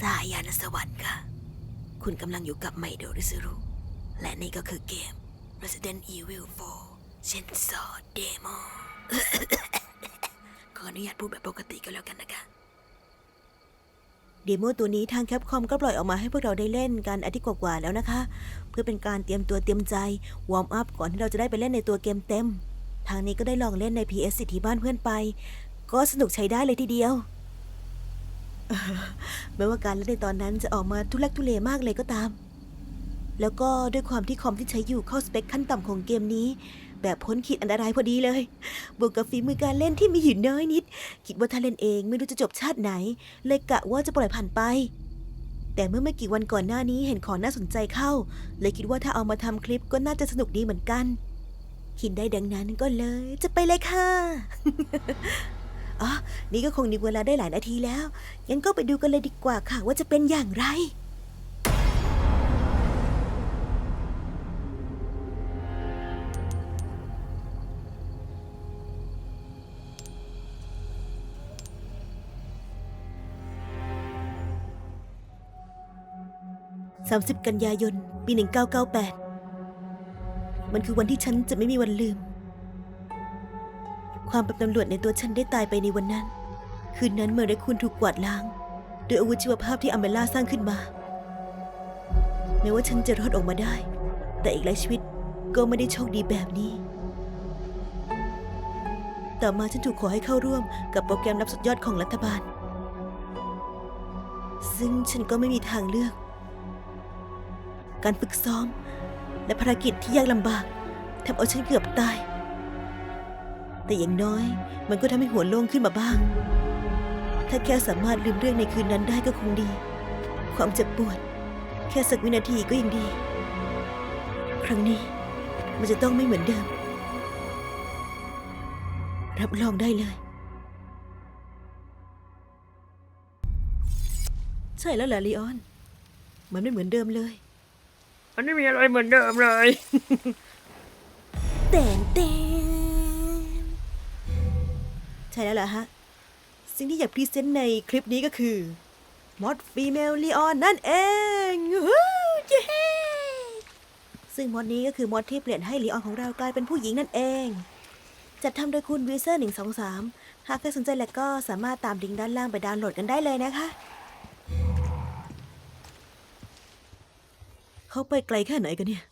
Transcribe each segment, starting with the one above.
สายานสวรรค์ค่ะ คุณกำลังอยู่กับไมโดริซึรุ และนี่ก็คือเกม Resident Evil 4 Chainsaw Demo ขออนุญาตพูดแบบปกติก็แล้วกันนะคะ เดโมตัวนี้ทางแคปคอมก็ปล่อยออกมาให้พวกเราได้เล่นกันอาทิตย์กว่าๆแล้วนะคะ เพื่อเป็นการเตรียมตัวเตรียมใจ วอร์มอัพก่อนที่เราจะได้ไปเล่นในตัวเกมเต็ม ทางนี้ก็ได้ลองเล่นใน PS สิที่บ้านเพื่อนไป ก็สนุกใช้ได้เลยทีเดียว แม้ว่าการเล่นในตอนนั้นจะออกมาทุลักทุเลมากเลยก็ตาม แล้วก็ด้วยความที่คอมที่ใช้อยู่เข้าสเปคขั้นต่ำของเกมนี้ แบบพ้นขีดอันตรายพอดีเลย บวกกับฝีมือการเล่นที่มีอยู่น้อยนิด คิดว่าถ้าเล่นเองไม่รู้จะจบชาติไหน เลยกะว่าจะปล่อยผ่านไป แต่เมื่อไม่กี่วันก่อนหน้านี้เห็นของน่าสนใจเข้า เลยคิดว่าถ้าเอามาทำคลิปก็น่าจะสนุกดีเหมือนกันคิดได้ดังนั้นก็เลยจะไปเลยค่ะ อ๋อ นี่ก็คงมีเวลาได้หลายนาทีแล้ว งั้นก็ไปดูกันเลยดีกว่าค่ะว่าจะเป็นอย่างไร 30 กันยายน ปี 1998 มันคือวันที่ฉันจะไม่มีวันลืม ความเป็นตำรวจในตัวฉันได้ตายไปในวันนั้น คืนนั้นเมื่อได้คุณถูกกวาดล้างโดยอาวุธชีวภาพที่อเมล่าสร้างขึ้นมา แม้ว่าฉันจะรอดออกมาได้ แต่อีกหลายชีวิตก็ไม่ได้โชคดีแบบนี้ ต่อมาฉันถูกขอให้เข้าร่วมกับโปรแกรมรับสุดยอดของรัฐบาล ซึ่งฉันก็ไม่มีทางเลือก การฝึกซ้อม และภารกิจที่ยากลำบากทำเอาฉันเกือบตาย แต่อย่างน้อยมันก็ทำให้หัวโล่งขึ้นมาบ้าง ถ้าแค่สามารถลืมเรื่องในคืนนั้นได้ก็คงดี ความเจ็บปวด แค่สักวินาทีก็ยังดี ครั้งนี้มันจะต้องไม่เหมือนเดิม รับรองได้เลย ใช่แล้วแหละลีออน มันไม่เหมือนเดิมเลย มันไม่มีอะไรเหมือนเดิมเลย แต่นเต้นใช่แล้วล่ะฮะ สิ่งที่อยากพรีเซนต์ในคลิปนี้ก็คือมอดฟีเมลลีออนนั่นเองฮู้เย้ซึ่งมอดนี้ก็คือมอดที่เปลี่ยนให้ลีออนของเรากลายเป็นผู้หญิงนั่นเอง จัดทำโดยคุณวีเซอร์หนึ่งสองสามหากใครสนใจแล้วก็สามารถตามลิงก์ด้านล่างไปดาวน์โหลดกันได้เลยนะคะ เขาไปไกลแค่ไหนกันเนี่ย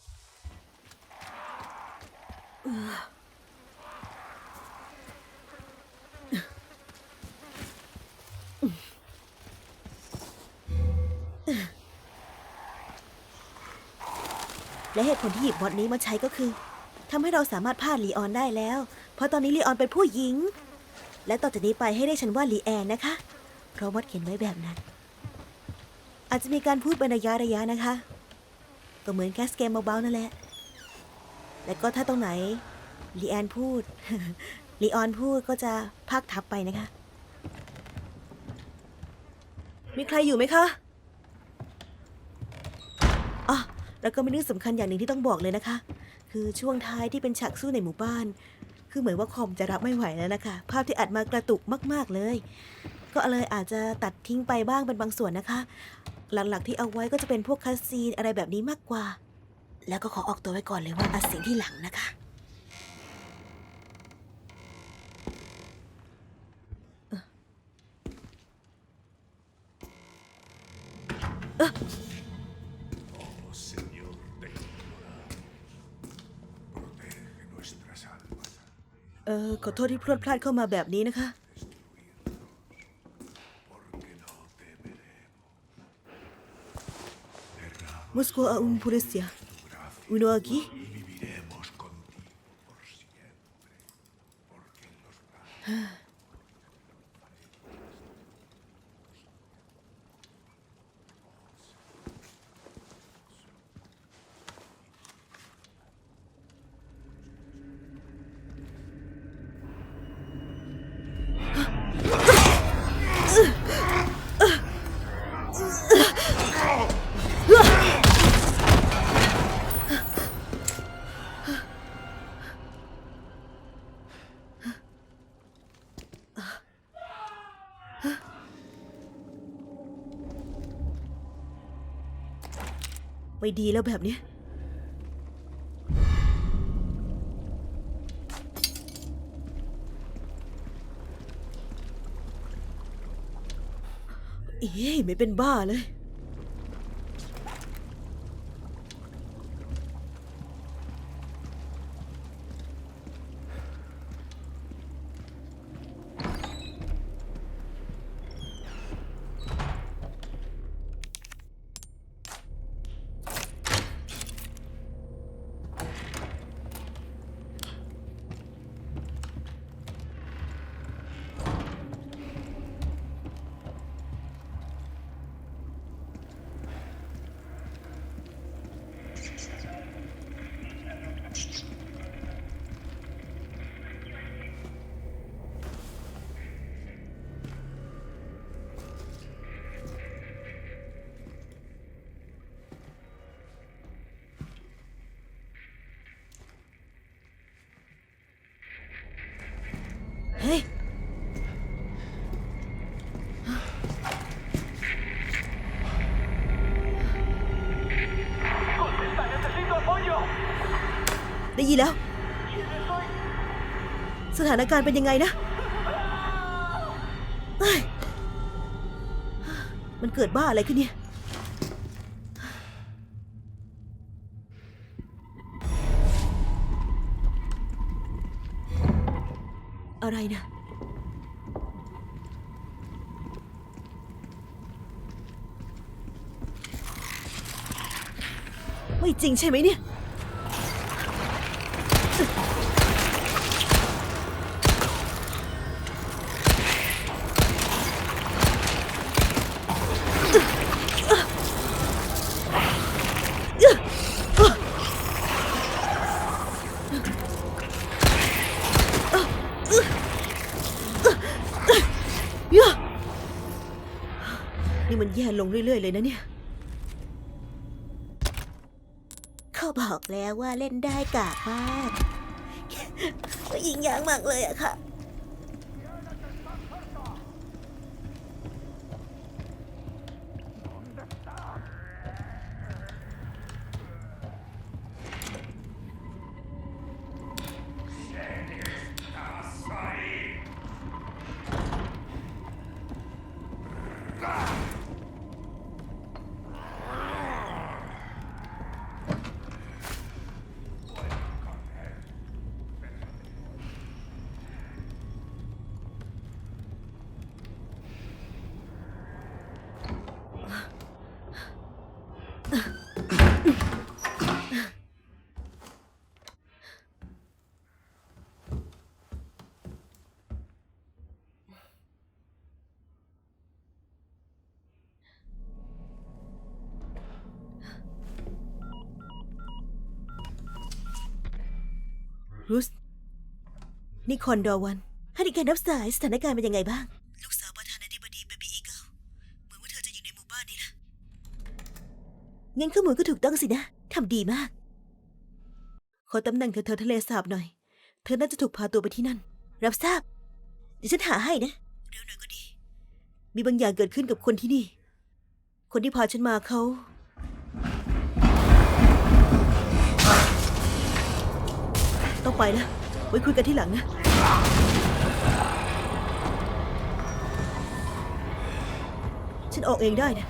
และเหตุผลที่หยิบมอดนี้มาใช้ก็คือทำให้เราสามารถพาดลีออนได้แล้ว เพราะตอนนี้ลีออนเป็นผู้หญิง และต่อจากนี้ไปให้ได้ฉันว่าลีแอนนะคะ เพราะมดเขียนไว้แบบนั้น อาจจะมีการพูดเป็นระยะระยะนะคะ ก็เหมือนแคสเกมเบาๆนั่นแหละ แล้วก็ถ้าตรงไหนลีแอนพูด ลีออนพูดก็จะพากทับไปนะคะ มีใครอยู่ไหมคะอ๋อ แล้วก็มีเรื่องสำคัญอย่างหนึ่งที่ต้องบอกเลยนะคะ คือช่วงท้ายที่เป็นฉากสู้ในหมู่บ้าน คือเหมือนว่าคอมจะรับไม่ไหวแล้วนะคะ ภาพที่อัดมากระตุกมาก ๆเลย ก็เลยอาจจะตัดทิ้งไปบ้างเป็นบางส่วนนะคะ หลักๆที่เอาไว้ก็จะเป็นพวกคัสซีนอะไรแบบนี้มากกว่า แล้วก็ขอออกตัวไว้ก่อนเลยว่าอัดเสียงที่หลังนะคะ อขอโทษที่พลวดพลาดเข้ามาแบบนี้นะคะ Moscow a un policía. Uno aquí ไม่ดีแล้วแบบเนี้ย เอ๊ะไม่เป็นบ้าเลย แล้ว สถานการณ์เป็นยังไงนะ มันเกิดบ้าอะไรขึ้นเนี่ย อะไรนะไม่จริงใช่ไหมเนี่ย นี่มันแย่ลงเรื่อย ๆ เลยนะเนี่ย เขาบอกแล้วว่าเล่นได้กากมาก ยิงยางมากเลยอะค่ะ รุสนี่คอนดอวันให้ดิการรับสายสถานการณ์เป็นยังไงบ้าง ลูกสาวประธานาธิบดีเบบี้อีเกิลเหมือนว่าเธอจะอยู่ในหมู่บ้านนี้นะงั้นข้อมูลก็ถูกต้องสินะทำดีมาก ขอตำแหน่งเธอเธอทะเลสาบหน่อย เธอน่าจะถูกพาตัวไปที่นั่น รับทราบ เดี๋ยวฉันหาให้นะ เร็วหน่อยก็ดี มีบางอย่างเกิดขึ้นกับคนที่นี่ คนที่พาฉันมาเขา ต้องไปแล้ว ไว้คุยกันที่หลังนะ ฉันออกเองได้นะ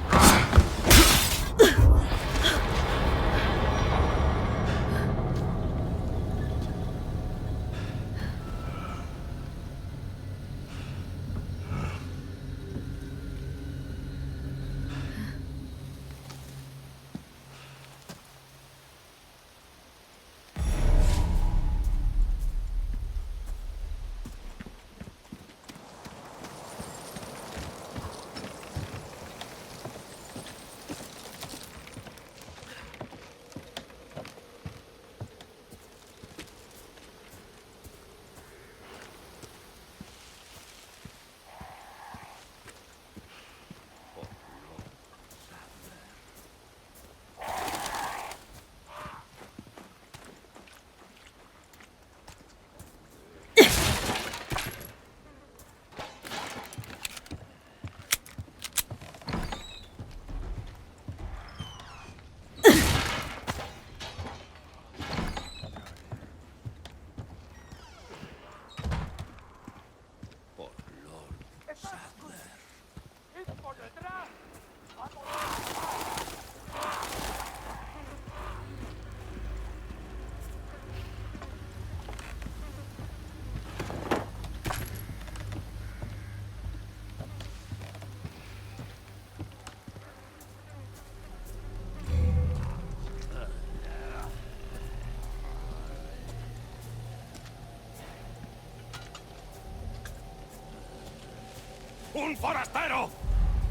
¡Un forastero!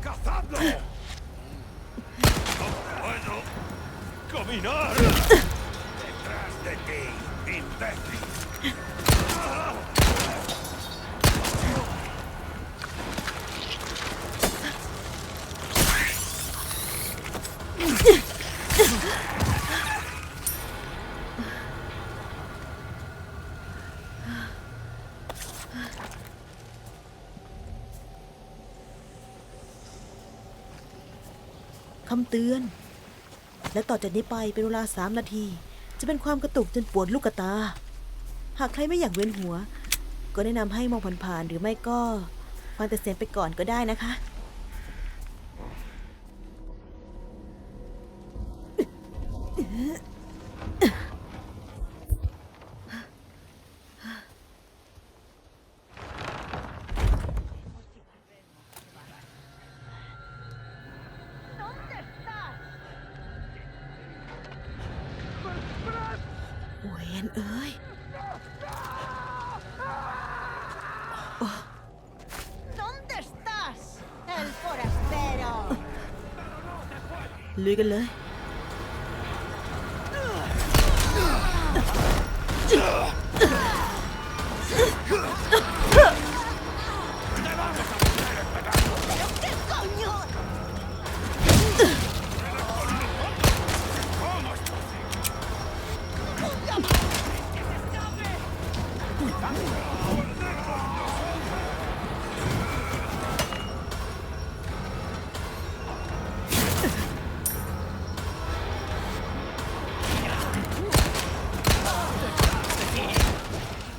¡Cazadlo! ¡No puedo caminar! ¡Detrás de ti, imbécil! ำเตือน และต่อจากนี้ไปเป็นเวลาสามนาที จะเป็นความกระตุกจนปวดลูกตา หากใครไม่อยากเวียนหัว ก็แนะนำให้มองผ่านๆหรือไม่ก็ฟังแต่เสียงไปก่อนก็ได้นะคะ ลุยกันเลย ¿Qué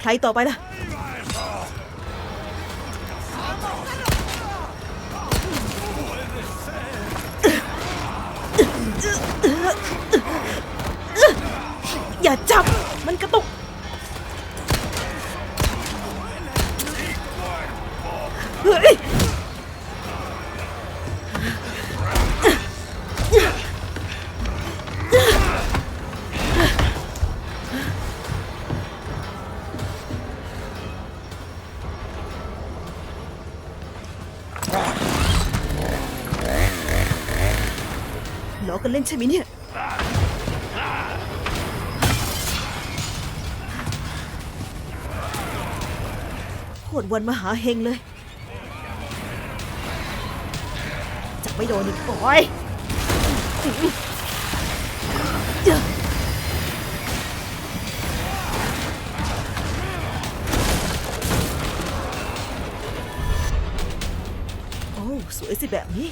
รต่อไปล่ะอย่าจับ มันกระตุก อกันเล่นใช่ไหมเนี่ยโคตรวันมาหาเฮงเลย จับไม่โดนอีกโอ้ยโอ้สวยสิแบบนี้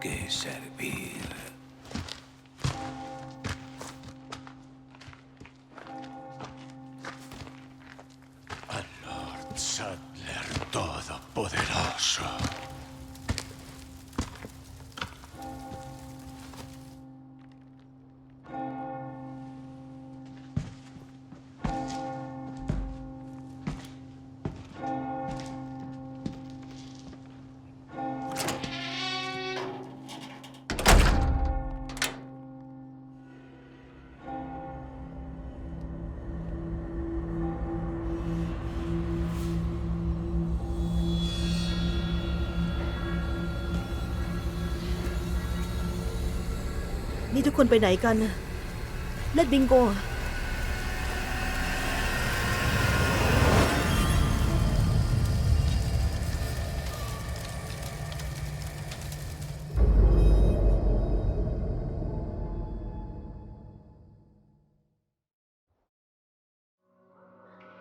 que servir. ทุกคนไปไหนกัน เล่นบิงโก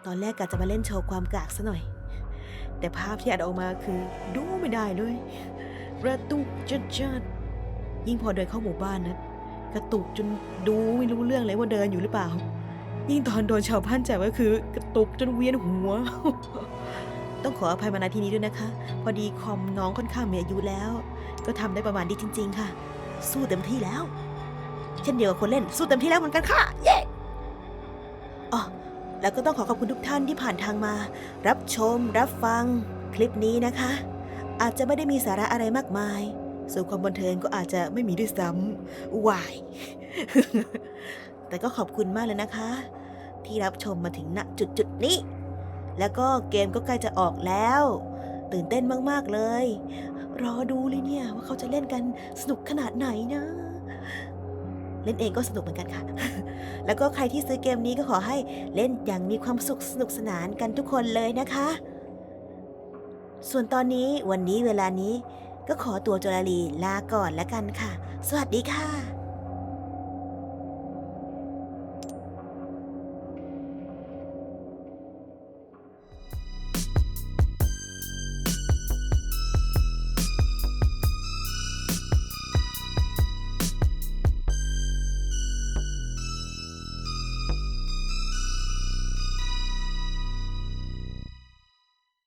ตอนแรกกะจะมาเล่นโชว์ความกากซะหน่อย แต่ภาพที่อัดออกมาคือดูไม่ได้เลยกระตุกจัดจัดยิ่งพอเดินเข้าหมู่บ้านนะ กระตุกจนดูไม่รู้เรื่องเลยว่าเดินอยู่หรือเปล่า ยิ่งตอนโดนชาวบ้านจับก็คือ กระตุกจนเวียนหัว ต้องขออภัยมาณที่นี้ด้วยนะคะ พอดีคอมน้องค่อนข้างมีอายุแล้ว ก็ทำได้ประมาณนี้จริง ๆ ค่ะ สู้เต็มที่แล้ว เช่นเดียวกับคนเล่นสู้เต็มที่แล้วเหมือนกันค่ะ เย้อ๋อแล้วก็ต้องขอขอบคุณทุกท่านที่ผ่านทางมา รับชม รับฟัง คลิปนี้นะคะ อาจจะไม่ได้มีสาระอะไรมากมาย ส่วนความบันเทิงก็อาจจะไม่มีด้วยซ้ำวาย แต่ก็ขอบคุณมากเลยนะคะ ที่รับชมมาถึงณจุดจุดนี้ แล้วก็เกมก็ใกล้จะออกแล้ว ตื่นเต้นมากๆเลย รอดูเลยเนี่ยว่าเขาจะเล่นกันสนุกขนาดไหนนะ เล่นเองก็สนุกเหมือนกันค่ะ แล้วก็ใครที่ซื้อเกมนี้ก็ขอให้เล่นอย่างมีความสุขสนุกสนานกันทุกคนเลยนะคะ ส่วนตอนนี้วันนี้เวลานี้ ก็ขอตัวโจลาลีลาก่อนแล้วกันค่ะ สวัสดีค่ะ